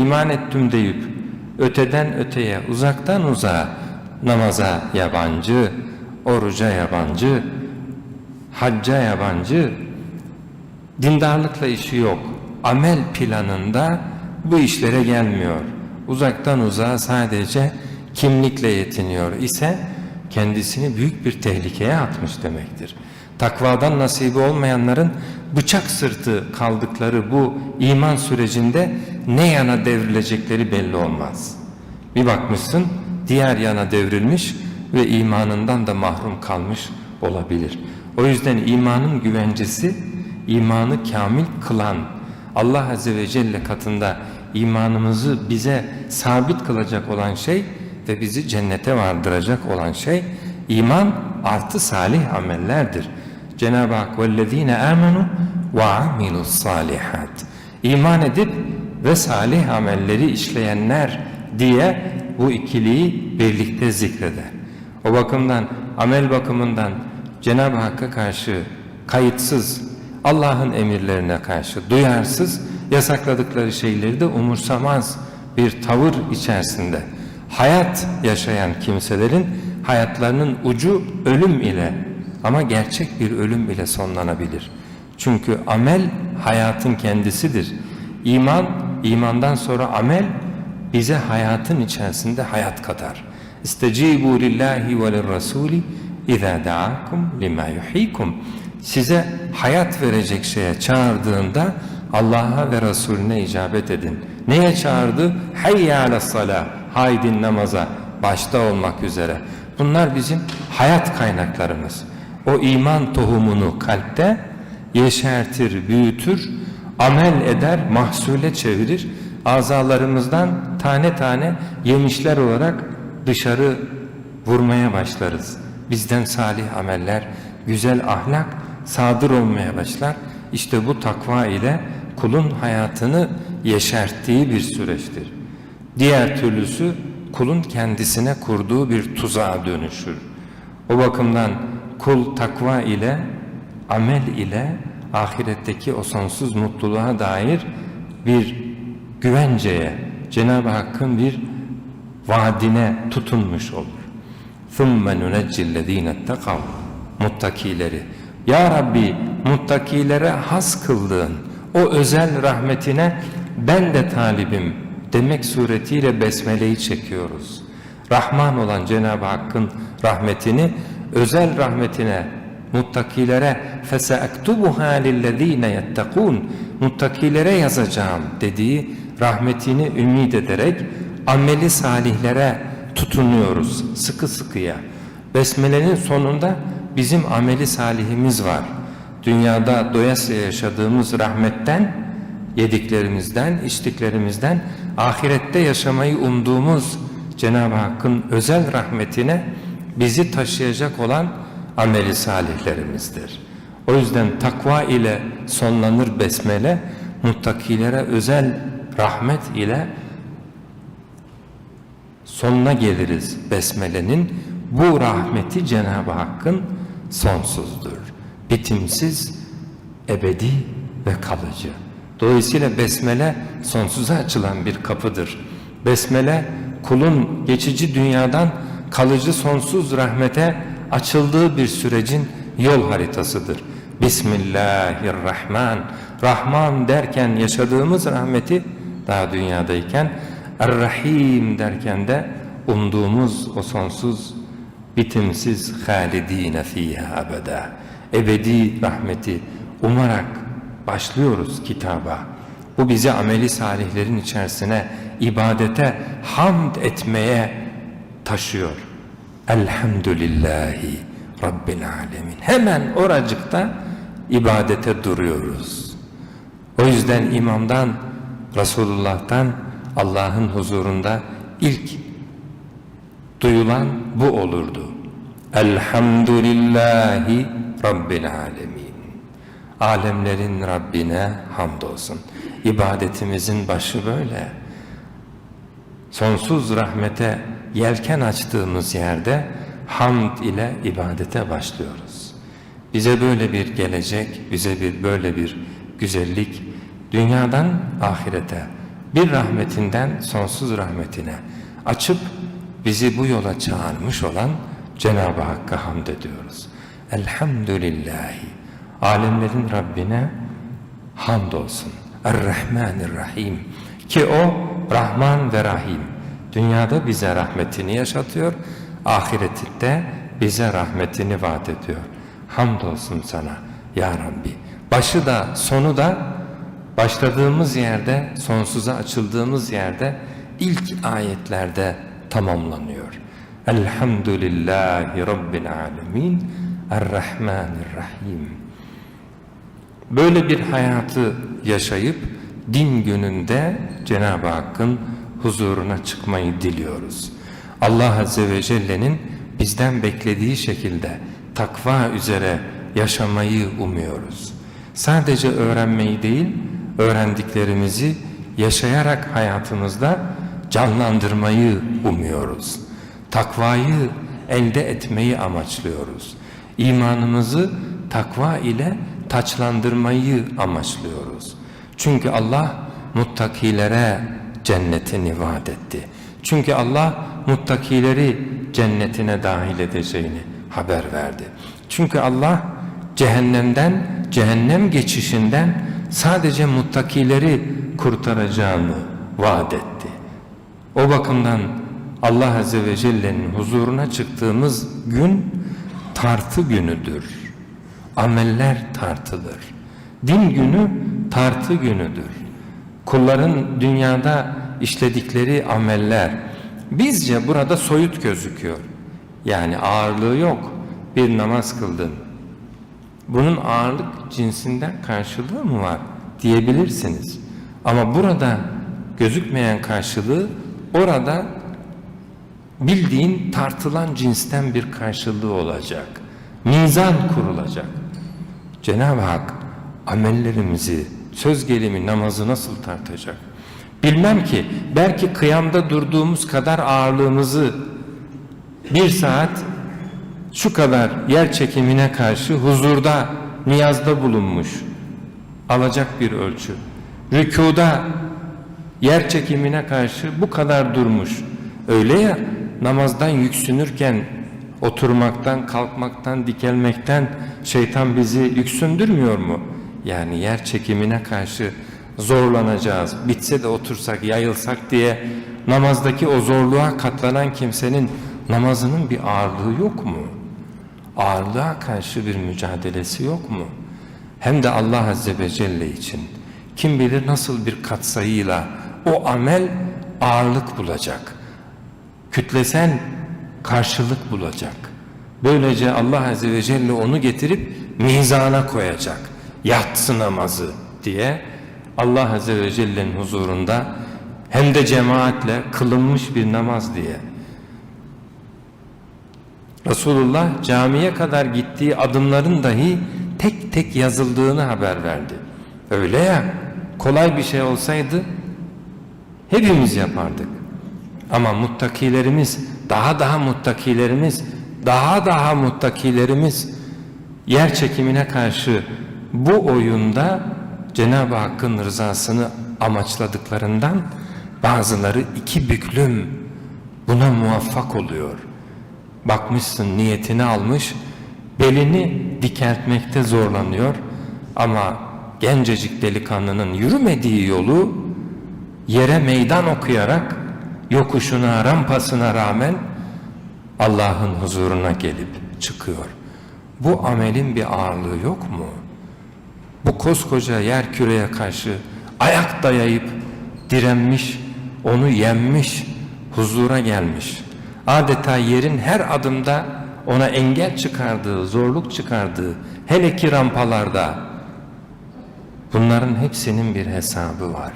iman ettim deyip öteden öteye, uzaktan uzağa namaza yabancı, oruca yabancı, hacca yabancı, dindarlıkla işi yok. Amel planında bu işlere gelmiyor. Uzaktan uzağa sadece kimlikle yetiniyor ise kendisini büyük bir tehlikeye atmış demektir. Takvadan nasibi olmayanların bıçak sırtı kaldıkları bu iman sürecinde ne yana devrilecekleri belli olmaz. Bir bakmışsın diğer yana devrilmiş ve imanından da mahrum kalmış olabilir. O yüzden imanın güvencesi imanı kamil kılan Allah Azze ve Celle katında imanımızı bize sabit kılacak olan şey ve bizi cennete vardıracak olan şey iman artı salih amellerdir. Cenab-ı Hak vellezine amenu ve amilus salihat. İman edip ve salih amelleri işleyenler diye bu ikiliyi birlikte zikreder. O bakımdan amel bakımından Cenab-ı Hakk'a karşı kayıtsız, Allah'ın emirlerine karşı duyarsız, yasakladıkları şeyleri de umursamaz bir tavır içerisinde hayat yaşayan kimselerin hayatlarının ucu ölüm ile ama gerçek bir ölüm ile sonlanabilir. Çünkü amel hayatın kendisidir. İman, imandan sonra amel bize hayatın içerisinde hayat kadar. İstecibu lillahi ve lirrasuli izâ da'akum lima yuhikum. Size hayat verecek şeye çağırdığında Allah'a ve Resulüne icabet edin. Neye çağırdı? Hayya alassalah. Haydin namaza başta olmak üzere. Bunlar bizim hayat kaynaklarımız. O iman tohumunu kalpte yeşertir, büyütür, amel eder, mahsule çevirir. Azalarımızdan tane tane yemişler olarak dışarı vurmaya başlarız. Bizden salih ameller, güzel ahlak sadır olmaya başlar. İşte bu takva ile kulun hayatını yeşerttiği bir süreçtir. Diğer türlüsü kulun kendisine kurduğu bir tuzağa dönüşür. O bakımdan kul takva ile, amel ile ahiretteki o sonsuz mutluluğa dair bir güvenceye, Cenab-ı Hakk'ın bir vaadine tutunmuş olur. ثُمَّ نُنَجِّ الَّذ۪ينَ اتَّقَوْا Muttakileri. Ya Rabbi muttakilere has kıldığın o özel rahmetine ben de talibim demek suretiyle besmeleyi çekiyoruz. Rahman olan Cenab-ı Hakk'ın rahmetini özel rahmetine, muttakilere feseektubuha lillezine yettekûn muttakilere yazacağım dediği rahmetini ümit ederek ameli salihlere tutunuyoruz sıkı sıkıya. Besmele'nin sonunda bizim ameli salihimiz var. Dünyada doyasıya yaşadığımız rahmetten, yediklerimizden, içtiklerimizden, ahirette yaşamayı umduğumuz Cenab-ı Hakk'ın özel rahmetine bizi taşıyacak olan ameli salihlerimizdir. O yüzden takva ile sonlanır besmele, muttakilere özel rahmet ile sonuna geliriz besmelenin. Bu rahmeti Cenab-ı Hakk'ın sonsuzdur. Bitimsiz, ebedi ve kalıcı. Dolayısıyla besmele sonsuza açılan bir kapıdır. Besmele kulun geçici dünyadan kalıcı sonsuz rahmete açıldığı bir sürecin yol haritasıdır. Bismillahirrahman. Rahman derken yaşadığımız rahmeti daha dünyadayken Er-Rahim derken de umduğumuz o sonsuz bitimsiz halidine fiha abeda ebedi rahmeti umarak başlıyoruz kitaba. Bu bizi ameli salihlerin içerisine ibadete hamd etmeye taşıyor. Elhamdülillahi Rabbil alemin. Hemen oracıkta ibadete duruyoruz. O yüzden imamdan, Resulullah'tan Allah'ın huzurunda ilk duyulan bu olurdu. Elhamdülillahi Rabbil alemin. Alemlerin Rabbine hamdolsun. İbadetimizin başı böyle. Sonsuz rahmete yelken açtığımız yerde hamd ile ibadete başlıyoruz. Bize böyle bir gelecek, bize bir böyle bir güzellik dünyadan ahirete bir rahmetinden sonsuz rahmetine açıp bizi bu yola çağırmış olan Cenab-ı Hakk'a hamd ediyoruz. Elhamdülillahi. Alemlerin Rabbine hamdolsun. Er-Rahmanir-Rahim. Ki o Rahman ve Rahim. Dünyada bize rahmetini yaşatıyor, ahirette bize rahmetini vaat ediyor. Hamdolsun sana ya Rabbi. Başı da sonu da başladığımız yerde, sonsuza açıldığımız yerde ilk ayetlerde tamamlanıyor. Elhamdülillahi Rabbil Alemin Er-Rahmanir-Rahim. Böyle bir hayatı yaşayıp din gününde Cenab-ı Hakk'ın huzuruna çıkmayı diliyoruz. Allah Azze ve Celle'nin bizden beklediği şekilde takva üzere yaşamayı umuyoruz. Sadece öğrenmeyi değil, öğrendiklerimizi yaşayarak hayatımızda canlandırmayı umuyoruz. Takvayı elde etmeyi amaçlıyoruz. İmanımızı takva ile taçlandırmayı amaçlıyoruz. Çünkü Allah muttakilere cennetini vaat etti. Çünkü Allah muttakileri cennetine dahil edeceğini haber verdi. Çünkü Allah cehennemden, cehennem geçişinden sadece muttakileri kurtaracağını vaat etti. O bakımdan Allah Azze ve Celle'nin huzuruna çıktığımız gün tartı günüdür. Ameller tartılır. Din günü tartı günüdür. Kulların dünyada işledikleri ameller bizce burada soyut gözüküyor. Yani ağırlığı yok. Bir namaz kıldın. Bunun ağırlık cinsinden karşılığı mı var diyebilirsiniz. Ama burada gözükmeyen karşılığı orada bildiğin tartılan cinsten bir karşılığı olacak. Mizan kurulacak. Cenab-ı Hak amellerimizi, söz gelimi namazı nasıl tartacak? Bilmem ki belki kıyamda durduğumuz kadar ağırlığımızı bir saat şu kadar yer çekimine karşı huzurda, niyazda bulunmuş alacak bir ölçü. Rükuda yer çekimine karşı bu kadar durmuş. Öyle ya namazdan yüksünürken oturmaktan, kalkmaktan, dikelmekten şeytan bizi yüksündürmüyor mu? Yani yer çekimine karşı zorlanacağız. Bitse de otursak, yayılsak diye namazdaki o zorluğa katlanan kimsenin namazının bir ağırlığı yok mu? Ağırlığa karşı bir mücadelesi yok mu? Hem de Allah Azze ve Celle için. Kim bilir nasıl bir katsayıyla o amel ağırlık bulacak. Kütlesel karşılık bulacak. Böylece Allah Azze ve Celle onu getirip mizana koyacak. Yatsı namazı diye Allah Azze ve Celle'nin huzurunda hem de cemaatle kılınmış bir namaz diye. Resulullah camiye kadar gittiği adımların dahi tek tek yazıldığını haber verdi. Öyle ya kolay bir şey olsaydı hepimiz yapardık. Ama muttakilerimiz, daha daha muttakilerimiz, daha daha muttakilerimiz yer çekimine karşı bu oyunda Cenab-ı Hakk'ın rızasını amaçladıklarından bazıları iki büklüm buna muvaffak oluyor. Bakmışsın niyetini almış, belini dikeltmekte zorlanıyor ama gencecik delikanlının yürümediği yolu yere meydan okuyarak yokuşuna, rampasına rağmen Allah'ın huzuruna gelip çıkıyor. Bu amelin bir ağırlığı yok mu? Bu koskoca yer küreye karşı ayak dayayıp direnmiş, onu yenmiş, huzura gelmiş. Adeta yerin her adımda ona engel çıkardığı, zorluk çıkardığı, hele ki rampalarda bunların hepsinin bir hesabı var.